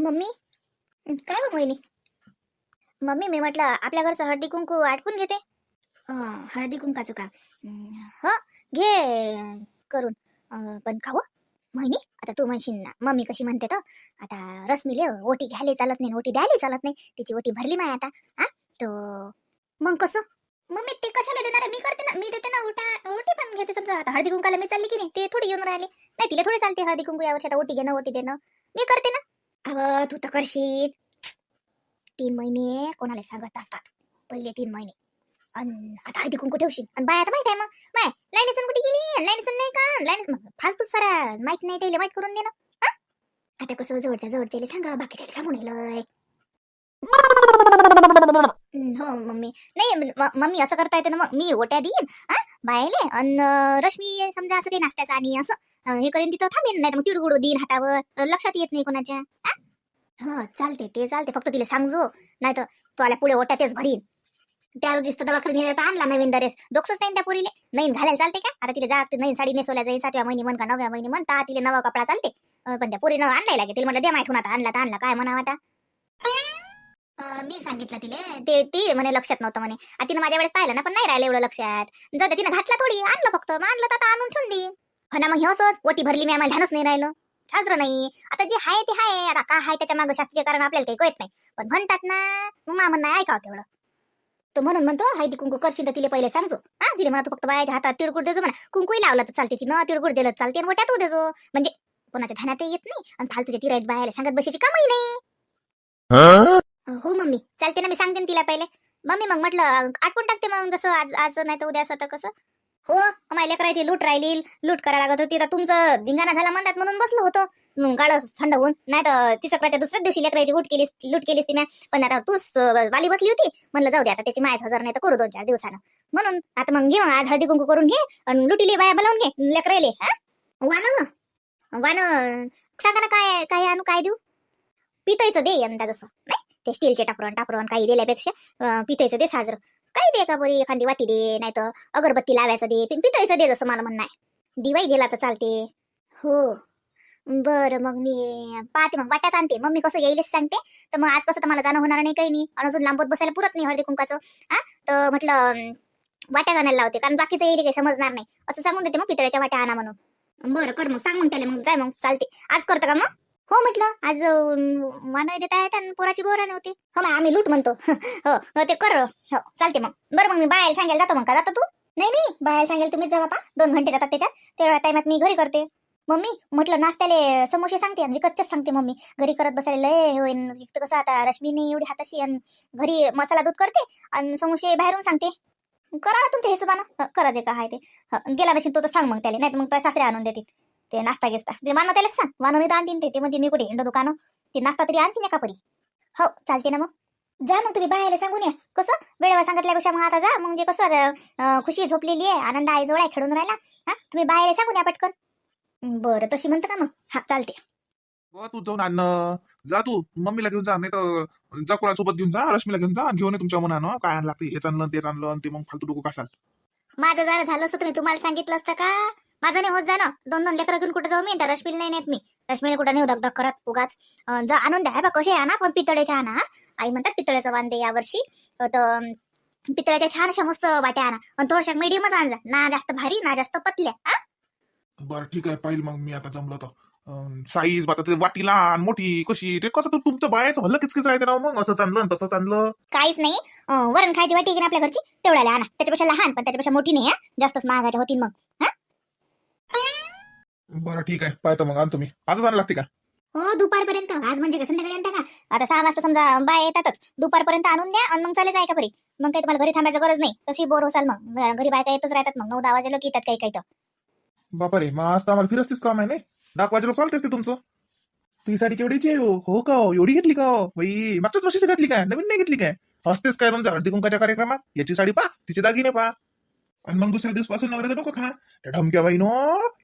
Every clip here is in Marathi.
मम्मी? काय मग वहिनी? मम्मी मी म्हटलं आपल्या घरचं हळदी कुंकू आटपून घेते. हळदी कुंकाचं का? ह घे करून. पण खाऊ मोहिनी आता तू म्हणशील ना मम्मी कशी म्हणते तर? आता रश्मीले ओटी घ्यायला चालत नाही ओटी द्यायला चालत नाही. तिची ओटी भरली माय आता हा. तर मग कसं? मम्मी ते कशाला देणार मी करते ना मी देते ना ओटा ओटी पण घेते समजा. आता हळदी कुंकाला मी चालली की नाही ते थोडी येऊन राहिले. नाही तिला थोडी चालते हळदी कुंकू यावर्षी आता ओटी घेणं ओटी देणं. मी करते ना. अव तू तर करशील तीन महिने कोणाला सांगत असतात पहिले तीन महिने अन आता हळदी कुंकू ठेवशील आणि बाय आता माहीत आहे मग माय लाईनीसून कुठे गेली सुन नाही का लाईन मग फालतू सारा माहीत नाही त्याला माहीत करून देणं हा? आता कसं जवळच्या जवळच्या सांगा बाकीच्या सांगून येलंय हो मम्मी नाही म- मम्मी असं करता येते ना मग मी ओट्या देईन हा बायले अन रश्मी समजा असं ते नाश्त्याचं आणि असं हे करीन तिथं. थांबेन नाही मग तिडगुड देईन हातावर. लक्षात येत नाही कोणाच्या. हा? चालते ते चालते फक्त तिला सांगजो. नाही तर तो आल्या पुढे ओट्यातच भरीन. त्या रोजीच तर दवाखान्यात तर आणला नवीन ड्रेस डोक्सच नाही त्या पुरीले? नवीन घालायला चालते का? आता तिला जा नवीन साडी नेसवल्या जाईल सातव्या महिने म्हण का नव्या महिने म्हणता तिला नवा कपडा चालते. पण त्या पुरीनं आणलाय लागे तिला म्हटलं दे माहिती आता. आणला तर आणला. काय म्हणावं आता? मी सांगितलं तिले. ते ती म्हणे लक्षात नव्हतं म्हणे. तिनं माझ्या वेळेस पाहिलं ना पण नाही राहिलं एवढं लक्षात. जर तिनं घातला थोडी. आणलं फक्त. मग आणलं तर आणून ठेवून दे. हो ना मग असंच ओटी भरली मी आम्हाला ध्यानच नाही राहिलं. साजरं नाही. आता जे आहे ते आहे आता काय आहे त्याच्या मागं शास्त्रीय कारण आपल्याला काही कळत नाही. पण म्हणतात ना मग मा म्हणणं ऐकावं तेवढं. तो म्हणून म्हणतो हळदी कुंकू करशील तर तिला पहिले सांगतो हा तिला म्हणतो फक्त बायाच्या हातात तिळगुळ देजो म्हणा. कुंकूही लावलं तर चालते तिनं तिळगुळ दिलं चालते आणि वट्यात देजो. म्हणजे कोणाच्या ध्यानात येत नाही आणि फालतूच्या तिरायत बायाला सांगत बसायची कामही नाही. हो? मम्मी. चालते ना मी सांगते ना तिला पहिले. मम्मी मग म्हटलं आठवण टाकते मग जसं आज आज नाही तर उद्या असं तर कसं? हो माय लेकराची लूट राहिली लूट करायला लागत होती. तर तुमचं धिंगाणा झाला म्हणतात म्हणून बसलो होतो. गाळ गाळं थंड होऊन नाही तर ती सकाळच्या दुसऱ्याच दिवशी लेकराची लूट केली लूट केली ती पण आता तूच वाली बसली होती. म्हणलं जाऊ दे आता त्याची मायच हजार नाही तर करू दोन चार दिवसानं. म्हणून आता मग घे मग आज हळदी कुंकू करून घे आणि लुटीली बाया बोलावून घे लेकरायले हा? वान वान सांगा ना काय काय आणू काय देऊ? पितायचं दे यंदा जसं नाही? ते स्टीलचे टापरण टापरण काही दिल्यापेक्षा अं, दे साजरं. काही दे का बरी एखादी वाटी दे नाही तर अगरबत्ती लावायचं दे पण पितळीचं दे जसं मला म्हणणं आहे. दिवाई गेला तर चालते. हो. बरं मग मी पाहते मग वाट्या आणते. मग मी कसं येईलच सांगते. तर मग आज कसं तर मला जाणं होणार नाही काही नाही. आणि अजून लांबत बसायला पुरत नाही हळदी कुंकाचं हा? तर म्हटलं वाट्या वाट्यात आणायला लावते. कारण बाकीचं येईल काही समजणार नाही. असं सांगून देते मग पितळ्याच्या वाट्या आणा म्हणून. बरं कर मग. सांग मग त्याला मग. जाय मग. चालते. आज करतं का मग? हो म्हटलं आज मान देत आहेत आणि पोराची बोरा नव्हती हो मग आम्ही लूट म्हणतो. हो हो ते कर. हो चालते मग. बरं मग मी बाहेर सांगायला जातो मग का? जातो तू? नाही नाही. बाहेर सांगायला तुम्हीच जा बापा. दोन घंटे जातात त्याच्यात. तेवढ्या टायमात मी घरी करते. मम्मी म्हटलं नाश्त्याले समोसे सांगते आणि विकतच सांगते मम्मी. घरी करत बसायला लय हे होईन. एक तर कसं आता रश्मीने एवढी हाताशी आणि घरी मसाला दूध करते आणि समोसे बाहेरून सांगते. करा ना तुमच्या हिशोबानं. हो, करा जे का आहे ते. हो, गेला नशील तो तर सांग मग त्याला. नाही तर मग तो सासरे आणून देतील. ते नाश्ता घेस्ता. ते मानव त्यालाच सांग. मानवने तर आणतीन ते. ते म्हणजे मी कुठे? हिंडो दुकानं ते नाश्ता तरी आणतीन एका परी. हो चालते ना मग. जा मग तुम्ही बाहेर सांगून या. कसं? वेळेवर सांगितल्यापेक्षा मग आता जा. म्हणजे कसं अं, खुशी झोपलेली आहे. आनंद आहे जवळ आहे खेळून राहिला. हा? तुम्ही बाहेर सांगून या पटकन. बरं तशी म्हणतं का मग? हा चालते हो तू जाऊन आण. जा तू. मम्मीला घेऊन जा. नाही तर जा कोणासोबत घेऊन जा. रश्मीला घेऊन जा. आणि घेऊन ये तुमच्या मनानं काय आणलं लागते हेच आणलं तेच आणलं आणि ते मग फालतू डोकं कसाल माझं जर झालं असतं. तुम्ही तुम्हाला सांगितलं असतं का? माझं नाही होत जा ना दोन दोन लेकरं घेऊन कुठे जाऊ मी? त्या रश्मीला नाही नेत मी. रश्मीला कुठं नाही दगदग करत उगाच. जा आणून द्या. बा कसे आणा पण पितळेच्या आणा. आई म्हणतात पितळेचं वांदे यावर्षी. तर अं, पितळेच्या छान मस्त वाट्या आणा. आणि थोड्याशा मिडियमच आणजा. ना जास्त भारी ना जास्त पतल्या हा? बरं ठीक आहे. पाहिजे मग मी आता जमलं तर. साईज आता ते वाटी लहान मोठी कशी? ते कसं तर तुमचं बायाचं भलं किचकिच राहते ना मग. असं आणि तसं चाललं काहीच नाही. अं, वरण खायची वाटी आहे की नाही आपल्या घरची? तेवढ्याला आणा. त्याच्यापेक्षा लहान पण त्याच्यापेक्षा मोठी नाही हा? जास्तच महागाच्या होतील मग हा? बरं ठीक आहे. पाहतो मग. आणतो मी. आजच आणलं लागते का? हो दुपारपर्यंत. आज म्हणजे का संध्याकाळी आणता का? आता सहा वाजता समजा बाय येतातच. दुपारपर्यंत आणून द्या आणि मग चालेल आहे का बरी मग काही तुम्हाला घरी थांबायचं गरज नाही. तशी बोर होसाल मग. घ- घरी बायका येतच राहतात मग. नऊ दहा वाजे लोक येतात काही काही तर. बापा रे मग आज तर आम्हाला फिरस्तीच काम आहे नाही? दहा वाजेला चालतेच ते तुमचं. ती साडी केवढीची आहे हो? हो का हो? एवढी घेतली का हो? बाई मागच्याच वर्षीची घातली काय? नवीन नाही घेतली काय? असतेच काय तुमच्या हळदी कुंकाच्या कार्यक्रमात? याची साडी पा तिचे दागिने पा आणि मग दुसऱ्या दिवसपासून नवऱ्याचं डोकं खा. त्या ढमक्या बाई नो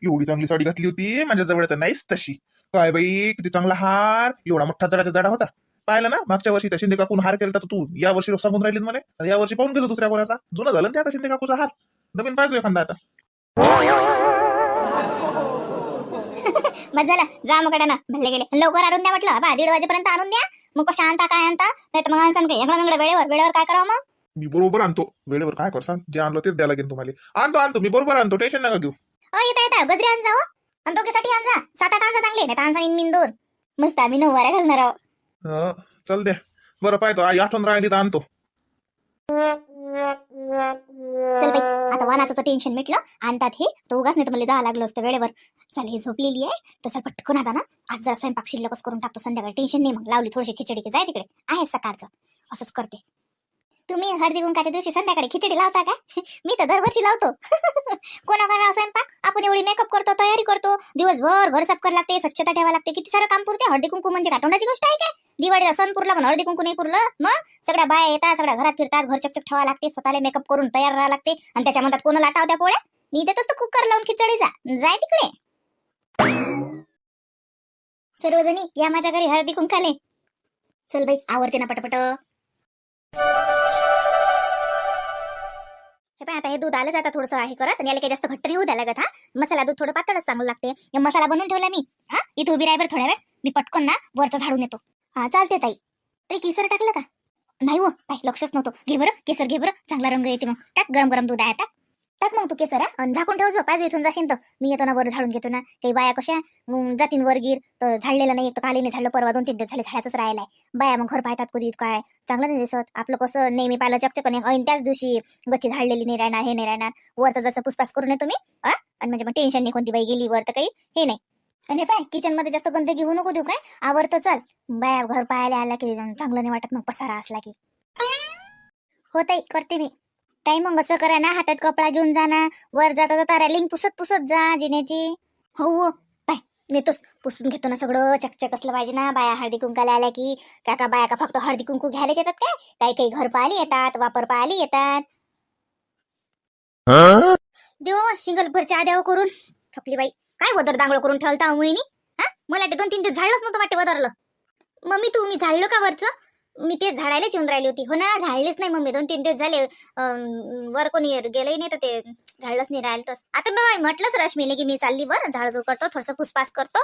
एवढी चांगली साडी घातली होती माझ्या जवळ तर नाहीच तशी. काय बाई किती चांगला हार. एवढा मोठा जडाचा जडा होता. पाहिलं ना मागच्या वर्षी त्या शिंदे काकून हार केला तर तू. या वर्षी सांगून राहिली मला या वर्षी पाहून गेलो दुसऱ्या कोणाचा जुना झालं त्या शिंदे काकूचा हार. नवीन पाहिजे एखादा आता. बस झालं जा मग ना भल्ले गेले. लवकर आणून द्या म्हटलं. बा दीड वाजेपर्यंत आणून द्या. मग कशा आणता काय आणता नाही तर मग आणसान काय? एकडं वेळेवर वेळेवर काय करावं मग? मी बरोबर आणतो. वेळेवर काय करसान? जे आणलं तेच द्यायला लागेल तुम्हाला. आणतो आणतो. मी बरोबर आणतो. टेन्शन नका घेऊ. अ येता येता. गजरे आण हो. आणि दोघीसाठी आण जा. सात आठ आणजा चांगले नाही तर आणसा इन दोन. मस्त आम्ही नऊवाऱ्या घालणार आहोत. हं, चल द्या बरं पाहतो. आई आठवण राहिली तर आणतो. चल बाई आता वानाचं तर टेन्शन मिटलं. आणतात हे. तर उगाच नाही तर मला जावं लागलं असतं वेळेवर. चल हे झोपलेली आहे. तसं पटकन आता ना आज जरा स्वयंपाक शिल्लकच करून टाकतो. संध्याकाळी टेन्शन नाही मग. लावली थोडीशी खिचडी की जाय तिकडे. आहे सकाळचं. असंच करते. तुम्ही हळदी कुंकाच्या दिवशी संध्याकाळी खिचडी लावता का? मी तर दरवर्षी लावतो. कोणा राव स्वयंपाक? आपण एवढी मेकअप करतो तयारी करतो. दिवसभर घर साफ करावं लागते स्वच्छता ठेवा लागते. किती सारं काम पुरते. हळदी कुंकू म्हणजे काटोंडाची गोष्ट आहे का दिवाळीचा सण पुरला पण हळदी कुंकू नाही पुरलं मग सगळ्या बाया येतात सगळ्या घरात फिरतात घर चकचक ठेवा लागते स्वतःला मेकअप करून तयार राहावं लागते. आणि त्याच्या म्हणतात कोण लाटाव त्या पोळ्या? मी देतच तर कुकर लावून खिचडीचा. जाय तिकडे. सर्वजणी या माझ्या घरी हळदी कुंकाले. चल बाई आवडते ना पटपट. हे पण आता हे दूध आलंच आता थोडंसं हे करत आणि याला काही जास्त घट्ट नाही होऊ द्यायला लागत हा. मसाला दूध थोडं पातळच चांगलं लागते. हे मसाला बनवून ठेवला मी हा. इथे उभी राहा थोड्या वेळ. मी पटकन ना वरचं झाडून येतो हा चालते ताई. ताई केसर टाकलं का? नाही हो ताई लक्षच नव्हतं. घे बरं केसर घे बरं. चांगला रंग येते मग. टाक गरम गरम दूध आहे टाक. टाक मग तू केसर हा? आणि झाकून ठेवजो पाहिजे इथून जाशील तर. मी येतो ना वर झाडून घेतो ना. काही बाया कशा? मग जातीन वर गिर तर झाडलेलं नाही तर काली नाही झाडलं परवा दोन तीन दिवस झाले झाडाचंच राहिलाय बाया मग घर पाहतात कधी काय चांगलं नाही दिसत. आपलं कसं नेहमी पाहिलं चकचक नाही. ऐन त्याच दिवशी गच्ची झाडलेली नाही राहणार हे नाही राहणार. वरचं जसं पुसपास करू नये तुम्ही हा? आणि म्हणजे मग टेन्शन नाही कोणती बाई गेली वर तर काही हे नाही. आणि पाय किचनमध्ये जास्त गंदगी घेऊ नको देऊ काय? आवडतं चल. बाया घर पाहायला आला की चांगलं नाही वाटत मग पसारा असला की. हो ताई करते मी. ताई मग असं करा ना हातात कपडा घेऊन जा ना. वर जाता जाता रॅलिंग पुसत पुसत जा जिन्याची हो हो. पाय नेतोच पुसून घेतो ना सगळं. चकचक असलं पाहिजे ना. बाया हळदी कुंकाला आल्या की काका बाया का फक्त हळदी कुंकू घ्यायला येतात काय? काही काही घर पाहायला येतात वापर पाहायला येतात. देव शिंगल भरच्या आद्याव करून. थकली बाई. काय वदर दांगळ करून ठेवता मोहिनी हा? मला ते दोन तीन दिवस झाडलंच नव्हतं वाटे वदरलं. मम्मी तू मी झाडलं का वरचं? मी ते झाडायलाच येऊन राहिली होती. हो ना झाडलीच नाही मम्मी. दोन तीन दिवस झाले अं, वर कोणी गेलंही नाही तर ते झाडलंच नाही राहिलं तर. आता बाबा म्हटलंच रश्मीने की मी चालली वर झाडझूड करतो थोडंसं पुसपास करतो.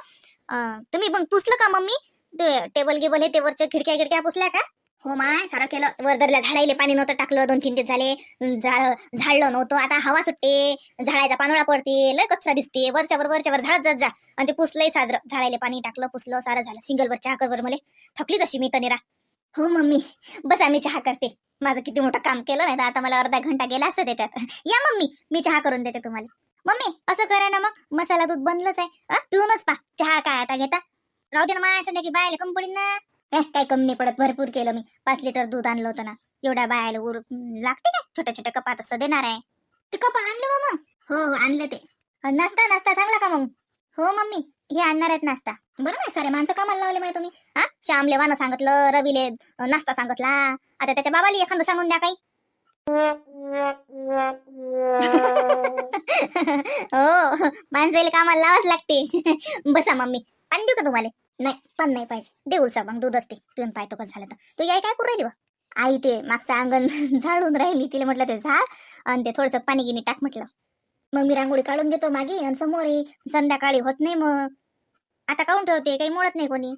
तुम्ही मग पुसलं का मम्मी? ते टेबल गिबल हे ते वरच्या खिडक्या खिडक्या पुसल्या का? हो माय सारं केलं. वरदरल्या झाडायला पाणी नव्हतं टाकलं दोन तीन दिवस झाले. झाड झाडलं नव्हतं. आता हवा सुटते झाडाचा पानोळा पडते लय कचरा दिसते. वरच्यावर वरच्यावर झाडत जात जा. आणि ते पुसलंय साजरं. झाडायला पाणी टाकलं पुसलं सारं झालं. सिंगलवर चहा कर वर मला थकलीच अशी मी तनेरा. हो मम्मी बस आम्ही चहा करते. माझं किती मोठं काम केलं नाही तर आता मला अर्धा घंटा गेला असं त्याच्यात. या मम्मी मी चहा करून देते तुम्हाला. मम्मी असं करा ना मग. मसाला दूध बनलंच आहे. पिऊनच पा चहा काय आता घेता? राहू दे ना माय असं की बायला कमी पडीन ना. ए काही कमी नाही पडत? भरपूर केलं मी. पाच लिटर दूध आणलं होतं ना. एवढ्या बायाला उर लागते का छोट्या छोट्या कपात असं देणार आहे. ते कप आणलं मग. हो हो आणलं ते. नाश्ता नाश्ता चांगला का मग? हो मम्मी. हे आणणार आहेत नाश्ता. बरं नाही सारे माणसं कामाला लावले माहिती तुम्ही. हा? श्यामले वानं सांगितलं रवीले नाश्ता सांगितला. आता त्याच्या बाबाला एखादं सांगून द्या काही. हो माणसाला कामाला लावाच लागते. बसा मम्मी. पाणी देऊ का तुम्हाला? नाही पण नाही पाहिजे. देऊ सा मग दूधच ते पिऊन पाहतो पण झालं तर. तू याय काय करू राहिली आई ते मागचं अंगण झाडून राहिली तिला म्हटलं ते झाड. आणि ते थोडंसं पाणी गिनी टाक म्हटलं. मग मी रांगोळी काढून घेतो मागे आणि समोर संध्याकाळी होत नाही मग. आता काढून ठेवते? काही मोडत नाही कोणी.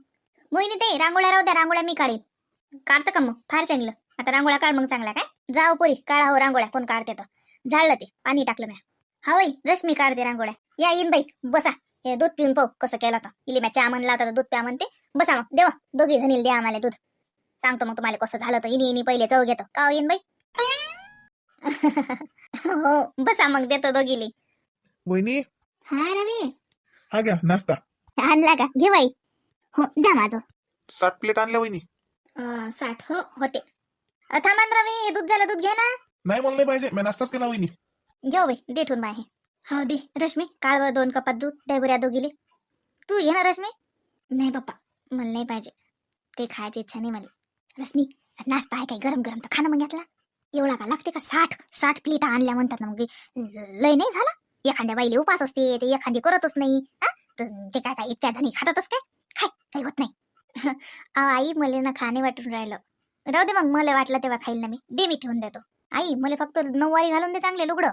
मोहिनी ते रांगोळ्या राहू द्या रांगोळ्या मी काढेल. काढतं का मग? फार चांगलं. आता रांगोळ्या काढ मग चांगला काय? जाओ पोरी काढा हो रांगोळ्या कोण काढते तर. झाडलं ते पाणी टाकलं मी हा वय रश्मी काढते रांगोळ्या. या येईन बाई बसा. हे दूध पिऊन पाहू कसं केलं तर इले मॅ चहा म्हणला होता तर दूध प्या म्हणते. बसा मग देवा दोघी जणील द्या आम्हाला दूध. सांगतो मग तुम्हाला कसं झालं तर इनी इनी पहिले चव घेतो. का हो येईन बाई? हो बसा मग देतो दोघीले. वहिनी हा रवी. हा घ्या नाश्ता. आणला का? घे बाई. हो द्या माझं. साठ प्लेट आणल्या वहिनी. अं, साठ. हो होते. अं, थांबा ना रवी. हे दूध झालं दूध घे ना. नाही मला नाही पाहिजे. मी नाश्ताच केला वहिनी. घेऊ बाई दे ठेवून माय हो दे. रश्मी काळवर दोन कपात दूध दैबऱ्या दोघीले. तू घे ना रश्मी. नाही बाप्पा मला नाही पाहिजे. काही खायची इच्छा नाही मला. रश्मी नाश्ता आहे काय? गरम गरम तर खाणं मग यातला. एवढा का लागते का? साठ साठ प्लेटा आणल्या म्हणतात ना मग. लय नाही झाला? एखाद्या बाईले उपास असते ते एखादी करतच नाही. हा? ते काय काय इतक्या जणी खातातच काय? खाय काही होत नाही. अहो, आई मला ना खाणे वाटून राहिलं. राहू दे मग मला वाटलं तेव्हा खाईल ना मी. दे मी ठेवून देतो. आई मला फक्त नऊवारी घालून दे चांगले लुगडं.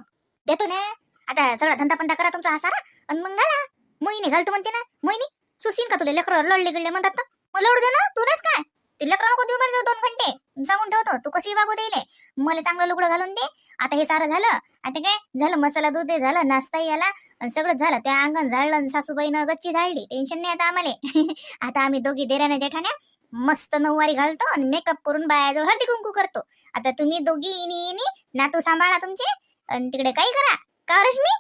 देतो ना. आता सगळा धंदा पंदा करा तुमचा असा आणि मग घाला. मोहिनी घालतो म्हणते ना. मोहिनी सुसीन का तुला लेकर लढले गिळले म्हणतात ना? मग लढू दे ना. तू काय? ते लेकरं नको देऊ दोन घंटे. सांगून ठेवतो. तू कशी वागू देईल मला चांगलं लुगडं घालून दे. आता हे सारं झालं. आता काय? झालं मसाला दूध झालं नाश्ताही आला. आणि सगळं झालं. त्या अंगण झाडलं आणि सासूबाईनं गच्ची झाडली. टेन्शन नाही आता आम्हाला. आता आम्ही दोघी देऱ्याने जेठाण्या मस्त नऊवारी घालतो आणि मेकअप करून बायाजवळ हळदी कुंकू करतो. आता तुम्ही दोघी इनी इनी नातू सांभाळा तुमचे. आणि तिकडे काही करा. का रश्मी?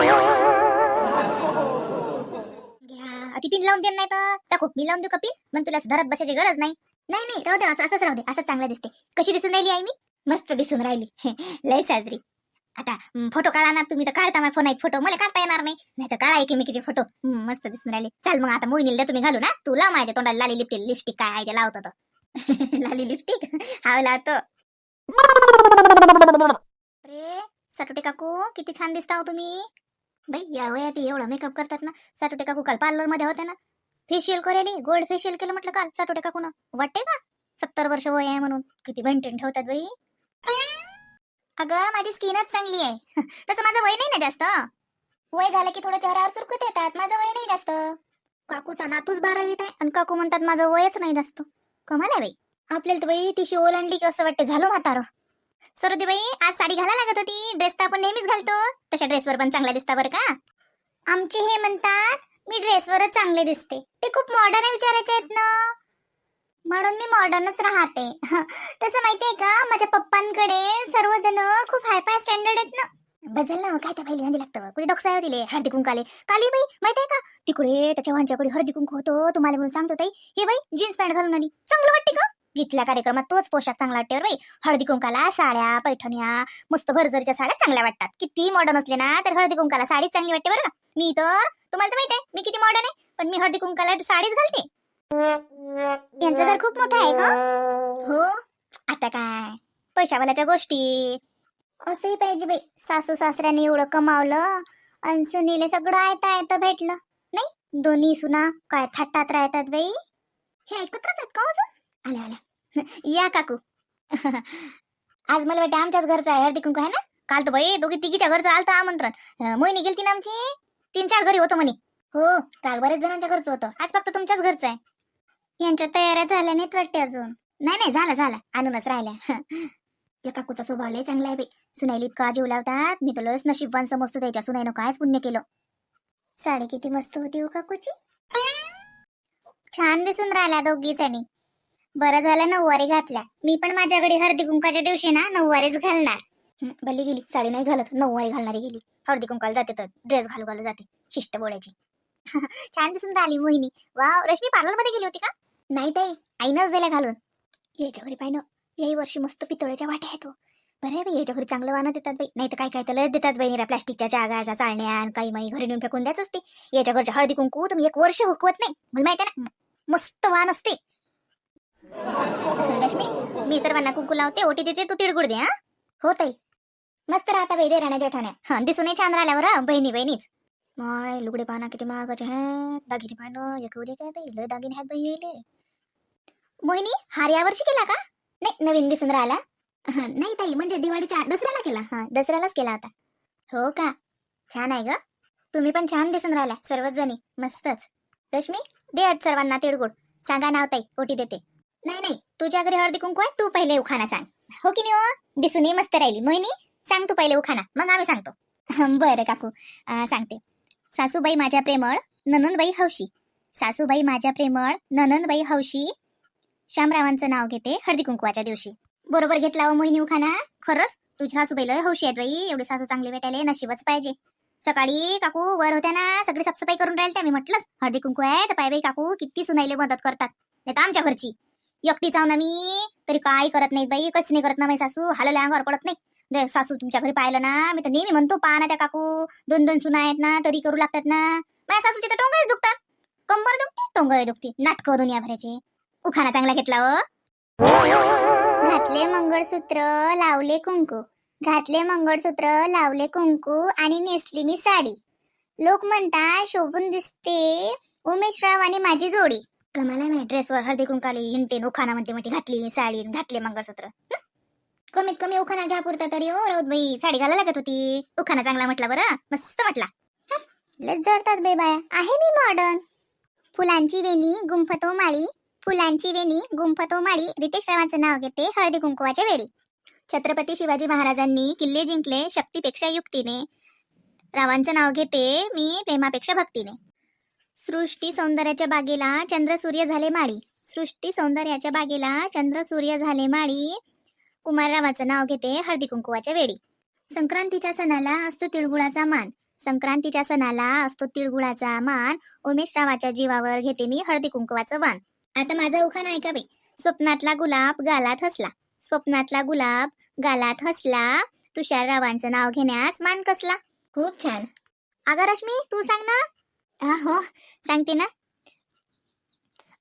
घ्या ती पिन लावून दे नाही तर. टाकू मी लावून देऊ का पिन? मग तुला धरत बसायची गरज नाही. नाही नाही राहू दे असं असंच राहू दे. असं चांगलं दिसते. कशी दिसून राहिली आई मी? मस्त दिसून राहिली. लय साजरी. आता फोटो काढा ना. तुम्ही तर काढता माझ्या फोन एक फोटो मला काढता येणार नाही. नाही तर काढा एकमेकीचे फोटो मस्त दिसून राहिले. चाल मग आता मोहिनीला तुम्ही घालू ना. तू लाव माहिती तोंडाला लाली लिपस्टिक लिपस्टिक काय आहे ते लावतो तो लाली लिपस्टिक हा लावतो. अरे साटोटे काकू किती छान दिसता हो तुम्ही. बाई या वयात एवढा मेकअप करतात ना साटोटे काकू काल पार्लरमध्ये होते ना. फेशियल करेली गोल्ड फेशियल केलं म्हटलं काल साटोटे काकू ना वाटते का? सत्तर वर्ष वय आहे म्हणून. किती भेंटेन ठेवतात बाई. अगं माझी स्किनच चांगली आहे. तसं माझं वय नाही ना जास्त. वय झालं की थोडं चेहऱ्यावर सुरकुत येतात. माझं वय नाही जास्त. काकूचा नातूच बारावीत आहे आणि काकू म्हणतात माझं वयच नाही जास्त. कमाल आहे बाई. आपल्याला तर बाई तिशी ओलांडली की असं वाटते. झालो म्हातारं. सरोदीबाई आज साडी घाला लागत होती. ड्रेस तर आपण नेहमीच घालतो. तशा ड्रेसवर पण चांगला दिसता बरं का? आमचे हे म्हणतात मी ड्रेसवरच चांगले दिसते. ते खूप मॉडर्न विचारायचे आहेत ना? म्हणून मी मॉडर्नच राहते. तसं माहितीये का? माझ्या पप्पांकडे सर्वजण खूप हाय फाय स्टँडर्ड आहेत ना. बदल ना काय त्या बाई नांदी लागतं कुठे डॉक्साय दिले हळदी कुंकाले. काली बाई माहितीये का? तिकडे त्याच्या वांच्याकडे हळदी कुंक होतो तुम्हाला म्हणून सांगतो ताई. हे बाई जीन्स पॅन्ट घालून आली. चांगलं वाटते का? जिथल्या कार्यक्रमात तोच पोशाख चांगला वाटते बाई. हळदी कुंकाला साड्या पैठण्या मस्त भरजरीच्या साड्या चांगल्या वाटतात. किती मॉडर्न असले ना तर हळदी कुंकाला साडीच चांगली वाटते बरं का? मी तर तुम्हाला तर माहिती आहे मी किती मॉडर्न आहे पण मी हळदी कुंकाला साडीच घालते. यांचं घर खूप मोठं आहे का हो? आता काय? पैशावाल्याच्या गोष्टी. असंही पाहिजे बाई. सासू सासऱ्याने एवढं कमावलं आणि सुनीले सगळं आयता आयतं भेटलं. नाही दोन्ही सुना काय थाटात राहतात बाई. हे एकत्रच आहेत का अजून? आल्या आल्या. या काकू. आज मला वाटतं आमच्याच घरचं आहे हळदी कुंकू आहे ना? काल तर बाई दोघी तिघीच्या घरचं आलं आमंत्रण. मोहिनी गेलती ना आमची? तीन चार घरी होतं म्हणे. हो काल बऱ्याच जणांच्या घरचं होतं. आज फक्त तुमच्याच घरचं आहे. यांच्या तयाऱ्या झाल्या नाहीत वाटते अजून. नाही नाही झाला झाला आणूनच राहिल्या. या काकूचा स्वभाव लय चांगला आहे बाई. सुनाईला इतका जीव लावतात. मी तर लस नशीबवान समजतो त्याच्या सुनाईनं कायच पुण्य केलं. साडी किती मस्त होती हो काकूची. छान दिसून राहिल्या दोघीच आणि बरं झालं नऊवारी घातल्या. मी पण माझ्याकडे हळदी कुंकाच्या दिवशी ना नऊवारीच घालणार. हं, भली गेली साडी नाही घालत नऊवारी घालणारी गेली. हळदी कुंकाला जाते तर ड्रेस घालू घालू जाते. शिष्ट बोलायची. छान दिसून राहिली मोहिनी. वा रश्मी पार्लरमध्ये गेली होती का? नाही ताई आईनंच दिल्या घालून. याच्या घरी पाहिनं याही वर्षी मस्त पितळेच्या वाट्या आहेत हो. बरं आहे बाई याच्या घरी चांगलं वाणं देतात बाई. नाही तर काय काय तर देतात बाई निरा प्लास्टिकच्या चागाच्या चालण्या आणि काही माई घरी नेऊन फेकून द्याच असते याच्या घरच्या हळदी कुंकू तुम्ही एक वर्ष हुकवत नाही. मला माहिती आहे ना मस्त वाण असते. रश्मी मी सर्वांना कुंकू लावते ओटी देते तू तिळगुळ दे हा? हो ताई. मस्त राहता बाई दे राण्या ठाण्या हा दिसूनही छान राहिल्यावर हा बहिणी बहिणीच. माय लुगडे पाना किती महागाचे आहेत. दागिने पाहणं एक उडी काय बाई? लय दागिने आहेत बाई येले मोहिनी हार यावर्षी केला का? नाही नवीन दिसून राहिला. हा, नाही ताई म्हणजे दिवाळीच्या दसऱ्याला केला. हा दसऱ्यालाच केला होता हो का? छान आहे ग. तुम्ही पण छान दिसून राहिला सर्वच जणी. मस्तच. रश्मी दे आज सर्वांना तिळगुळ. सांगा नाव ताई ओटी देते. नाही नाही तुझ्या घरी हळदी कुंकू आहे तू पहिले उखाना सांग. हो की नाही हो? दिसूनही मस्त राहिली. मोहिनी सांग तू पहिले उखाना मग आम्ही सांगतो. बरं काकू. सांगते. सासूबाई माझ्या प्रेमळ ननंदबाई हौशी. सासूबाई माझ्या प्रेमळ ननंदबाई हौशी. श्यामरावांचं नाव घेते हळदी कुंकवाच्या दिवशी. बरोबर घेतला हो मोहिनी उखाना खरंच तुझ्या सासूबाईला हौशी आहेत बाई. एवढे सासू चांगले भेटायला नशीबच पाहिजे. सकाळी काकू वर होत्या ना सगळी साफसफाई करून राहिल त्या मी म्हटलंच हळदी कुंकू आहे तर पाय बाई काकू किती सुनाईले मदत करतात. नाही तर आमच्या घरची. एकटी जाऊ ना मी. तरी काय करत नाही बाई कच नाही करत ना माझी सासू. हालल्या अंगावर पडत नाही. दे सासू तुमच्या घरी पाहिलं ना मी तर नेहमी म्हणतो पहा ना त्या काकू दोन दोन सुना आहेत ना तरी करू लागतात ना. माझ्या सासूचे तर टोंगळे दुखतात. कंबर दुखते टोंगळे दुखते. नाटकं दुनिया भरायचे उखाणा चांगला घेतला हो. घातले मंगळसूत्र लावले कुंकू. घातले मंगळसूत्र लावले कुंकू आणि नेसली मी साडी. लोक म्हणतात शोभून दिसते उमेशराव आणि माझी जोडी. कमाला मी ड्रेसवर हळदी कुंकाली हिंटेन उखाना म्हणते म्हणते घातली मी साडी घातली घातले मंगळसूत्र. कमीत कमी उखाना घ्या पुरता तरी ओ राऊत बाई साडी घालायला लागत होती. उखाणा चांगला म्हटला बरं मस्त म्हटला. हं? लय जडतात बे बाया. आहे मी मॉडर्न फुलांची वेणी गुंफतो माळी. फुलांची वेणी गुंफतो माळी. रितेश रावांचं नाव घेते हळदी कुंकुवाच्या वेळी. छत्रपती शिवाजी महाराजांनी किल्ले जिंकले शक्तीपेक्षा युक्तीने. रावांचं नाव घेते मी प्रेमापेक्षा भक्तीने. सृष्टी सौंदर्याच्या बागेला चंद्र सूर्य झाले माळी. सृष्टी सौंदर्याच्या बागेला चंद्र सूर्य झाले माळी. कुमाररावाचं नाव घेते हळदी कुंकुवाच्या वेळी. संक्रांतीच्या सणाला असतो तिळगुळाचा मान. संक्रांतीच्या सणाला असतो तिळगुळाचा मान. उमेशरावाच्या जीवावर घेते मी हळदी कुंकुवाचं वाण आता माझा उखाण ऐका बे? स्वप्नातला गुलाब गालात हसला. स्वप्नातला गुलाब गालात हसला. तुषाररावांचं नाव घेण्यास मान कसला? खूप छान. अगं रश्मी तू सांग ना हा, हो. सांगते ना.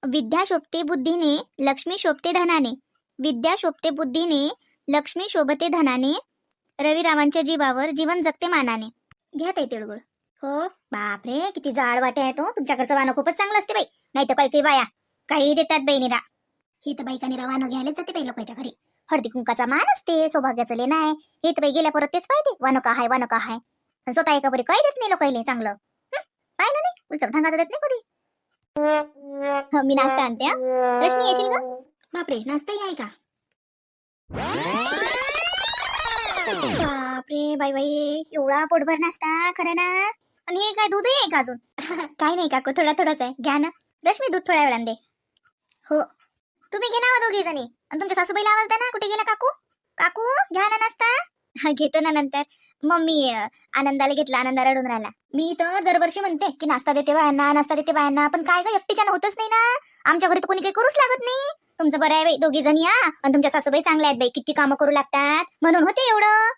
विद्या शोभते बुद्धीने लक्ष्मी शोभते धनाने. विद्या शोभते बुद्धीने लक्ष्मी शोभते धनाने रविरावांच्या जीवावर जीवन जगते मानाने. घ्या ताई तिळगुळ. हो बापरे किती जाड वाटे आहे तो हो. तुमच्याकडचं वाणं खूपच चांगलं असते बाई. नाही तर काही काही बाया काही देतात बाई निरा. ही तर बाई का निरा घ्यायलाच जाते बाई लोकांच्या घरी. हळदी कुंकाचा मान असते सौभाग्याचं लेणं आहे. हे तर बाई गेल्या परत तेच पाहिजे वानो का हाय वानो का हाय. स्वतः एका बरी काही देत नाही लोकांना चांगलं. पाहिलं नाही उलचक ढंगाचं देत नाही कधी. हो, मी नाश्ता आणते हा. रश्मी येशील का बापरे नाश्ताही आहे का? बापरे बाई बाई एवढा पोटभर नाश्ता खरं ना? आणि हे काय दूधही आहे का अजून? काय नाही काकू थोडा थोडाच आहे. घ्या ना. रश्मी दूध थोड्या वेळाने दे. हो. तुम्ही घे ना दोघी जणी. आणि तुमच्या सासूबाईला आवाज द्या ना कुठे गेला काकू? काकू घ्या ना नाश्ता. हा घेतो ना नंतर. मम्मी आनंदाला घेतला आनंदा रडून राहिला. मी तर दरवर्षी म्हणते की नाश्ता देते बायांना नाश्ता देते बायांना पण काय काय एकटीच्यानं होतच नाही ना. आमच्या घरी तर कोणी काही करूच लागत नाही. तुमचं बरं आहे बाई दोघी जण या आणि तुमच्या सासूबाई चांगल्या आहेत बाई किती कामं करू लागतात. म्हणून होते एवढं.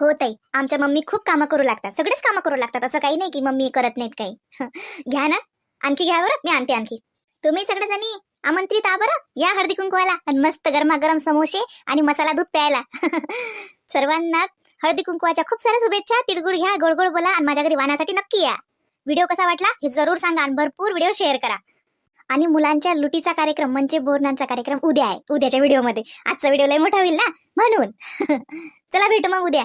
हो ताई. आमच्या मम्मी खूप कामं करू लागतात. सगळेच कामं करू लागतात. असं काही नाही की मम्मी करत नाहीत काही. घ्या ना. आणखी घ्या बरं. मी आणते आणखी. तुम्ही सगळेजणी आमंत्रित आ बरं? या हळदी कुंकवाला. आणि मस्त गरमागरम समोसे आणि मसाला दूध प्यायला. सर्वांना हळदी कुंकवाच्या खूप साऱ्या शुभेच्छा. तिळगुळ घ्या गोडगोड गोड बोला आणि माझ्या घरी वाहण्यासाठी नक्की या. व्हिडिओ कसा वाटला हे जरूर सांगा आणि भरपूर व्हिडिओ शेअर करा. आणि मुलांच्या लुटीचा कार्यक्रम म्हणजे बोरणांचा कार्यक्रम उद्या आहे उद्याच्या व्हिडिओमध्ये. आजचा व्हिडिओ लय मोठा होईल ना? म्हणून. चला भेटू मग उद्या.